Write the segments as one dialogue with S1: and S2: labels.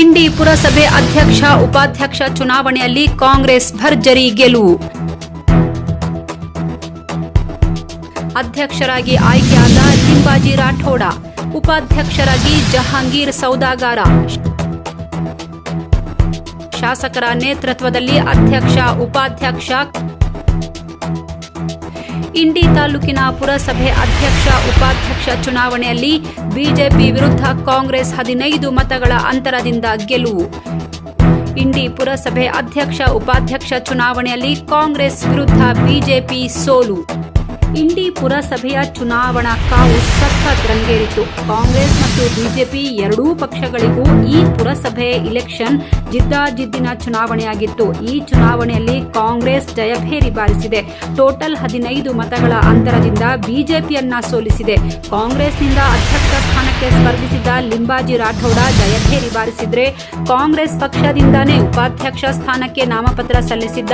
S1: ಇಂಡಿ ಪುರಸಭೆ ಅಧ್ಯಕ್ಷ, ಉಪಾಧ್ಯಕ್ಷ ಚುನಾವಣೆಯಲ್ಲಿ ಕಾಂಗ್ರೆಸ್ ಭರ್ಜರಿ ಗೆಲುವು. ಅಧ್ಯಕ್ಷರಾಗಿ ಆಯ್ಕೆಯಾದ ಲಿಂಬಾಜಿ ರಾಠೋಡ, ಉಪಾಧ್ಯಕ್ಷರಾಗಿ ಜಹಾಂಗೀರ್ ಸೌದಾಗಾರ. ಶಾಸಕರ ನೇತೃತ್ವದಲ್ಲಿ ಅಧ್ಯಕ್ಷ, ಉಪಾಧ್ಯಕ್ಷ ಇಂಡಿ ತಾಲೂಕಿನ ಪುರಸಭೆ ಅಧ್ಯಕ್ಷ, ಉಪಾಧ್ಯಕ್ಷ ಚುನಾವಣೆಯಲ್ಲಿ ಬಿಜೆಪಿ ವಿರುದ್ಧ ಕಾಂಗ್ರೆಸ್ ಹದಿನೈದು ಮತಗಳ ಅಂತರದಿಂದ ಗೆಲುವು. ಇಂಡಿ ಪುರಸಭೆ ಅಧ್ಯಕ್ಷ, ಉಪಾಧ್ಯಕ್ಷ ಚುನಾವಣೆಯಲ್ಲಿ ಕಾಂಗ್ರೆಸ್ ವಿರುದ್ಧ ಬಿಜೆಪಿ ಸೋಲು. ಇಂಡಿ ಪುರಸಭೆಯ ಚುನಾವಣಾ ಕಾವು ಸಖತ್ ರಂಗೇರಿತು ಕಾಂಗ್ರೆಸ್ ಮತ್ತು ಬಿಜೆಪಿ ಎರಡೂ ಪಕ್ಷಗಳಿಗೂ ಈ ಪುರಸಭೆ ಇಲೆಕ್ಷನ್ ಜಿದ್ದಾಜಿದ್ದಿನ ಚುನಾವಣೆಯಾಗಿತ್ತು. ಈ ಚುನಾವಣೆಯಲ್ಲಿ ಕಾಂಗ್ರೆಸ್ ಜಯಭೇರಿ ಬಾರಿಸಿದೆ. ಟೋಟಲ್ ಹದಿನೈದು ಮತಗಳ ಅಂತರದಿಂದ ಬಿಜೆಪಿಯನ್ನ ಸೋಲಿಸಿದೆ. ಕಾಂಗ್ರೆಸ್ನಿಂದ ಅಧ್ಯಕ್ಷ ಸ್ಥಾನಕ್ಕೆ ಸ್ಪರ್ಧಿಸಿದ್ದ ಲಿಂಬಾಜಿ ರಾಠೋಡ ಜಯಭೇರಿ ಬಾರಿಸಿದ್ರೆ ಕಾಂಗ್ರೆಸ್ ಪಕ್ಷದಿಂದಾನೇ ಉಪಾಧ್ಯಕ್ಷ ಸ್ಥಾನಕ್ಕೆ ನಾಮಪತ್ರ ಸಲ್ಲಿಸಿದ್ದ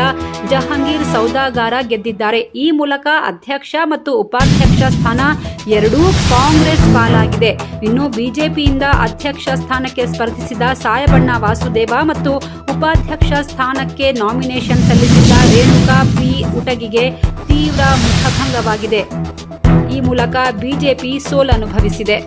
S1: ಜಹಾಂಗೀರ್ ಸೌದಾಗಾರ ಗೆದ್ದಿದ್ದಾರೆ. ಈ ಮೂಲಕ ಅಧ್ಯಕ್ಷ ಮತ್ತು ಉಪಾಧ್ಯಕ್ಷ ಸ್ಥಾನ ಎರಡೂ ಕಾಂಗ್ರೆಸ್ ಪಾಲಾಗಿದೆ. ಇನ್ನು ಬಿಜೆಪಿಯಿಂದ ಅಧ್ಯಕ್ಷ ಸ್ಥಾನಕ್ಕೆ ಸ್ಪರ್ಧಿಸಿದ ಸಾಯಬಣ್ಣ ವಾಸುದೇವ ಮತ್ತು ಉಪಾಧ್ಯಕ್ಷ ಸ್ಥಾನಕ್ಕೆ ನಾಮಿನೇಷನ್ ಸಲ್ಲಿಸಿದ್ದ ರೇಣುಕಾ ಪಿ ಉಟಗಿಗೆ ತೀವ್ರ ಮುಖಭಂಗವಾಗಿದೆ. ಈ ಮೂಲಕ ಬಿಜೆಪಿ ಸೋಲನುಭವಿಸಿದೆ.